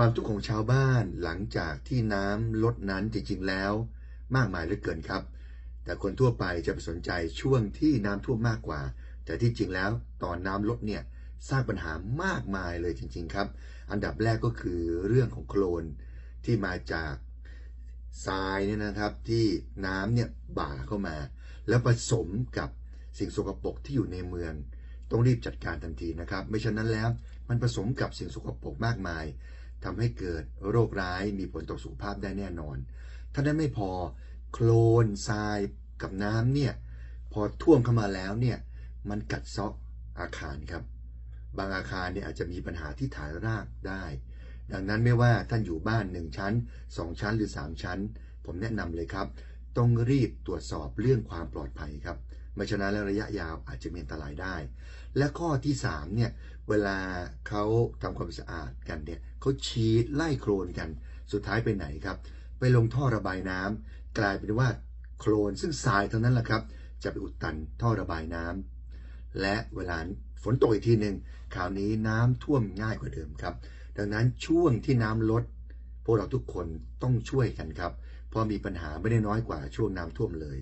ความทุกข์ของชาวบ้านหลังจากที่น้ำลดนั้นจริงๆแล้ว มากมายเหลือเกินครับ แต่คนทั่วไปจะไปสนใจช่วงที่น้ำท่วมมากกว่า แต่ที่จริงแล้วตอนน้ำลดเนี่ยสร้างปัญหามากมายเลยจริง ๆ ครับ อันดับแรกก็คือเรื่องของโคลนที่มาจากทรายเนี่ยนะครับที่น้ำเนี่ยบ่าเข้ามา แล้วผสมกับสิ่งสกปรกที่อยู่ในเมือง ต้องรีบจัดการทันทีนะครับ ไม่เช่นนั้นแล้ว มันผสมกับสิ่งสกปรกมากมาย ทำให้เกิดโรคร้ายมีผลต่อสุขภาพได้แน่นอนถ้านั้นไม่พอโคลนทรายกับน้ำเนี่ยพอท่วมเข้ามาแล้วเนี่ยมันกัดเซาะอาคารครับ บางอาคารเนี่ยอาจจะมีปัญหาที่ฐานรากได้ ดังนั้นไม่ว่าท่านอยู่บ้าน 1 ชั้น 2 ชั้นหรือ 3 ชั้น ผมแนะนำเลยครับ ต้องรีบตรวจสอบเรื่องความปลอดภัยครับ ไม่ฉะนั้นแล้วระยะยาวอาจจะมีอันตรายได้ และข้อที่3เนี่ยเวลาเขาทำความสะอาดกันเนี่ยเขาฉีดไล่โครนกัน สุดท้ายไปไหนครับ ไปลงท่อระบายน้ำกลายเป็นว่าโคลนซึ่งทรายเท่านั้นแหละครับ จะไปอุดตันท่อระบายน้ำและเวลาฝนตกอีกทีหนึ่งคราวนี้น้ำท่วมง่ายกว่าเดิมครับ ดังนั้นช่วงที่น้ำลด พวกเราทุกคนต้องช่วยกันครับ เพราะมีปัญหาไม่ได้น้อยกว่าช่วงน้ำท่วมเลย